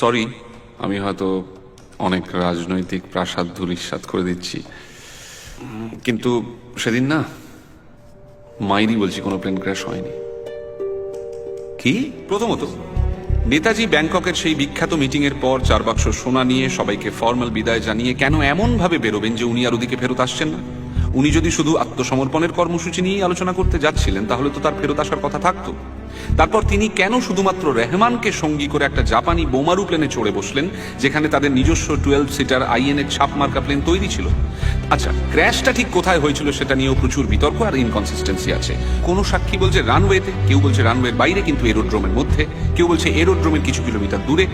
Sorry আমি হয়তো অনেক রাজনৈতিক প্রাসাদ ধুলিস্বাদ করে দিচ্ছি। কিন্তু সেদিন না, মাইরি বলছি কোনো প্লেন ক্র্যাশ হয়নি। কি? প্রথমত, নেতাজি ব্যাংককের সেই বিখ্যাত মিটিং এর পর চার বাক্স সোনা নিয়ে সবাইকে ফর্মাল বিদায় জানিয়ে কেন এমন ভাবে বেরোবেন যে উনি আর ওদিকে ফেরত আসছেন না? উনি যদি শুধু আত্মসমর্পণের কর্মসূচি নিয়েই আলোচনা করতে যাচ্ছিলেন, তাহলে তো তার ফেরত আসার কথা থাকতো। তারপর তিনি কেন শুধুমাত্র রেহমানকে সঙ্গী করে একটা জাপানি বোমারু প্লেনে চড়ে বসলেন, যেখানে তাদের নিজস্ব টুয়েলভ সিটার আইএন এর ছাপ মার্কা প্লেন তৈরি ছিল? আচ্ছা ক্র্যাশটা ঠিক কোথায় হয়েছিল সেটা নিয়েও প্রচুর বিতর্ক আর ইনকনসিস্টেন্সি আছে। কোন সাক্ষী বলছে রানওয়েতে কেউ বলছে রানওয়ের বাইরে কিন্তু এরোড্রোমের মধ্যে, কেউ বলছে এরোড্রোমের কিছু কিলোমিটার দূরে।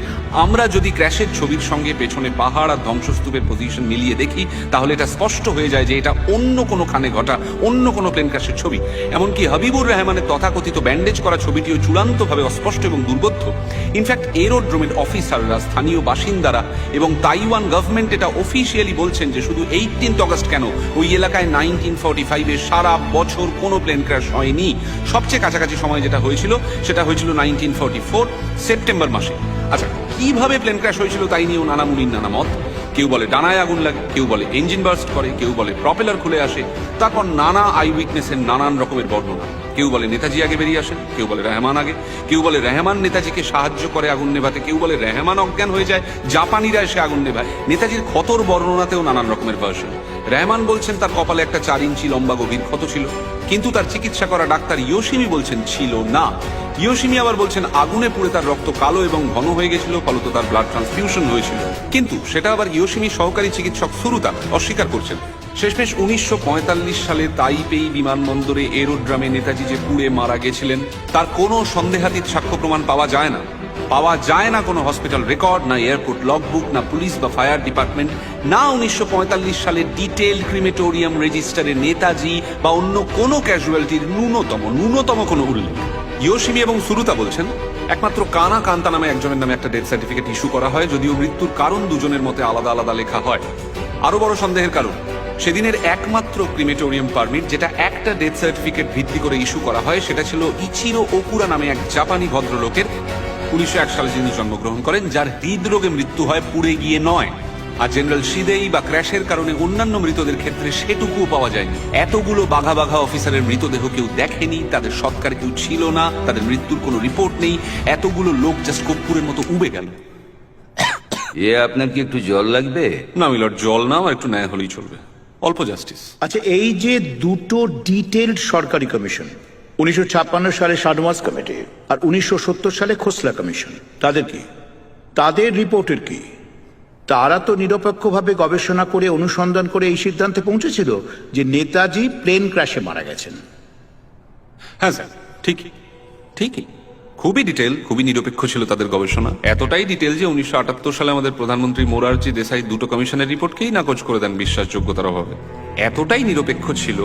আমরা যদি ক্র্যাশের ছবির সঙ্গে পেছনে পাহাড় আর ধ্বংসস্তূপের পজিশন মিলিয়ে দেখি, তাহলে এটা স্পষ্ট হয়ে যায় যে এটা অন্য কোনো খানে ঘটা, অন্য কোনো প্লেন ক্র্যাশের ছবি। এমনকি হাবিবুর রহমানের তথাকথিত ব্যান্ডেজ করা ছবিটিও চূড়ান্তভাবে অস্পষ্ট এবং দুর্বোধ্য। ইনফ্যাক্ট এরোড্রোমের অফিসাররা স্থানীয় বাসিন্দারা এবং তাইওয়ান গভর্নমেন্ট এটা অফিসিয়ালি বলছেন যে শুধু এইটিন্থ অগস্ট কেন ওই এলাকায় নাইনটিন ফর্টি ফাইভে সারা বছর কোনো প্লেন ক্র্যাশ হয়নি। সবচেয়ে কাছাকাছি সময় যেটা হয়েছিল, সেটা হয়েছিল নাইনটিন ফর্টি ফোর সেপ্টেম্বর মাসে। আচ্ছা কীভাবে প্লেন ক্র্যাশ হয়েছিল তাই নিয়েও নানা মুনির, নানা মত? কেউ বলে ডানায় আগুন লাগে, কেউ বলে ইঞ্জিন বার্স্ট করে, কেউ বলে প্রপেলার খুলে আসে। তারপর নানা আই উইটনেসের নানান রকমের বর্ণনা। কেউ বলে নেতাজি আগে বেরিয়ে আসেন, কেউ বলে রেহমান আগে। কেউ বলে রেহমান নেতাজিকে সাহায্য করে আগুন নেভাতে, কেউ বলে রেহমান অজ্ঞান হয়ে যায়, জাপানিরা এসে আগুন নেভায়। নেতাজির ক্ষতর বর্ণনাতেও নানান রকমের ভার্সন রেহমান বলছেন তার কপালে একটা চার ইঞ্চি লম্বা গভীর ক্ষত ছিল, কিন্তু তার চিকিৎসা করা ডাক্তার ইয়োশিমি বলছেন ছিল না। ইয়োশিমি আবার বলছেন, আগুনে পুড়ে তার রক্ত কালো এবং ঘন হয়ে গেছিল, ফলত তার ব্লাড ট্রান্সফিউশন হয়েছিল। কিন্তু সেটা আবার ইয়োশিমি সহকারী চিকিৎসক সুরুতা অস্বীকার করছেন। শেষমেশ উনিশশো পঁয়তাল্লিশ সালে তাইপেই বিমানবন্দরে এরোড্রামে নেতাজি যে পুড়ে মারা গেছিলেন, তার কোনো সন্দেহাতীত সাক্ষ্য প্রমাণ পাওয়া যায় না। পাওয়া যায় না কোনো হসপিটাল রেকর্ড না এয়ারপোর্ট লগবুক না পুলিশ বা ফায়ার ডিপার্টমেন্ট না উনিশশো পঁয়তাল্লিশ সালে ডিটেল ক্রিমেটোরিয়াম রেজিস্টারে নেতাজি বা অন্য কোনো ক্যাজুয়ালিটির ন্যূনতম ন্যূনতম কোনো উল্লেখ। ইয়োশিমি এবং সুরুতা বলছেন, একমাত্র কানা কান্তা নামে একজনের নামে একটা ডেথ সার্টিফিকেট ইস্যু করা হয়, যদিও মৃত্যুর কারণ দুজনের মতে আলাদা আলাদা লেখা হয়। আরও বড় সন্দেহের কারণ, সেদিনের একমাত্র ক্রিমেটোরিয়াম পারমিট, যেটা একটা ডেথ সার্টিফিকেট ভিত্তি করে ইস্যু করা হয়, সেটা ছিল ইচিরো ওকুরা নামে এক জাপানি ভদ্রলোকের। উনিশশো এক সালে যিনি জন্মগ্রহণ করেন, যার হৃদরোগে মৃত্যু হয় পুড়ে গিয়ে নয়। আর জেনারেল সিদেই বা ক্র্যাশের কারণে অন্যান্য মৃতদের ক্ষেত্রে সেটুকুও পাওয়া যায়নি। এতগুলো বাঘা বাঘা অফিসারের মৃতদেহ কেউ দেখেনি তাদের সৎকার কেউ ছিল না তাদের মৃত্যুর কোনো রিপোর্ট নেই এতগুলো লোক জাস্ট কর্পূরের মতো উবে গেল। এ আপনার কি একটু জল লাগবে? না মিলর জল না আমার একটু ন্যায় হলেই চলবে। অল্প জাস্টিস আচ্ছা এই যে দুটো ডিটেলড সরকারি কমিশন উনিশশো ছাপ্পান্ন সালে সাডমাস কমিটি আর উনিশশো সত্তর সালে খোসলা কমিশন তাদের কি? তাদের রিপোর্টের কি? তারা তো নিরপেক্ষভাবে গবেষণা করে, অনুসন্ধান করে এই সিদ্ধান্তে পৌঁছেছিল যে নেতাজি প্লেন ক্র্যাশে মারা গেছেন। হ্যাঁ স্যার, ঠিকই। ঠিকই। খুবই ডিটেল, খুবই নিরপেক্ষ ছিল তাদের গবেষণা। এতটাই ডিটেল যে উনিশশো আটাত্তর সালে আমাদের প্রধানমন্ত্রী মোরারজি দেশাই দুটো কমিশনের রিপোর্টকেই নাকচ করে দেন বিশ্বাসযোগ্যতার অভাবে। এতটাই নিরপেক্ষ ছিল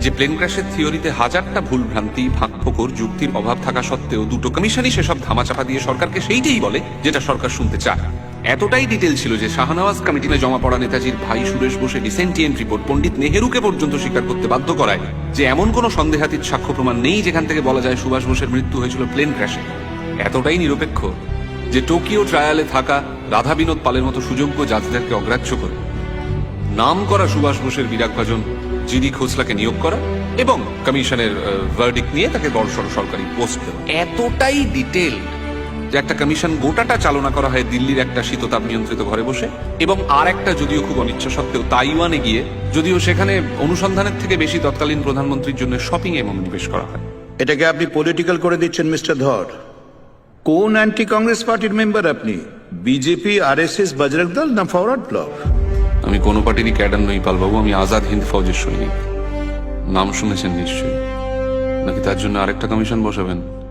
যে প্লেন ক্র্যাশের থিওরিতে হাজারটা ভুল ভ্রান্তি, ফাঁক ফোকর, যুক্তির অভাব থাকা সত্ত্বেও দুটো কমিশনই সেসব ধামাচাপা দিয়ে সরকারকে সেইটাই বলে যেটা সরকার শুনতে চায়। এতটাই ডিটেল ছিল যে শাহনওয়াজ কমিটিনে জমা পড়া নেতাজির ভাই সুরেশ বোসে ডিসেন্টিয়েন্ট রিপোর্ট পণ্ডিত নেহেরুকে পর্যন্ত স্বীকার করতে বাধ্য করায় যে এমন কোনো সন্দেহাতীত সাক্ষ্য প্রমাণ নেই যেখান থেকে বলা যায় সুভাষ বোসের মৃত্যু হয়েছিল প্লেন ক্র্যাশে এতটাই নিরপেক্ষ যে টোকিও ট্রায়ালে থাকা রাধা বিনোদ পালের মতো সুযোগ্য জাজদেরকে অগ্রাহ্য করে। নাম করা সুভাষ বোসের বিরাগভাজন জিডি খোসলাকে নিয়োগ করা এবং কমিশনের ভার্ডিক নিয়ে তাকে বড়সড় সরকারি পোস্ট এতটাই ডিটেল যে একটা কমিশন গোটাটা চালনা করা হয় দিল্লির একটা শীততাপ নিয়ন্ত্রিত ঘরে বসে এবং আর একটা যদিও খুব অনিচ্ছা সত্ত্বেও তাইওয়ানে গিয়ে যদিও সেখানে অনুসন্ধানের থেকে বেশি তৎকালীন প্রধানমন্ত্রীর জন্য শপিং এ মনোনিবেশ করা হয়। এটাকে আপনি পলিটিক্যাল করে দিচ্ছেন মিস্টার ধর কোন অ্যান্টি কংগ্রেস পার্টির মেম্বার আপনি BJP R S S Bajrang Dal না ফরওয়ার্ড ব্লক আমি কোনো পার্টিরই ক্যাডার নই পালবাবু আমি আজাদ হিন্দ ফৌজের সৈনিক। নাম শুনেছেন নিশ্চয়ই। নাকি তার জন্য আরেকটা কমিশন বসাবেন?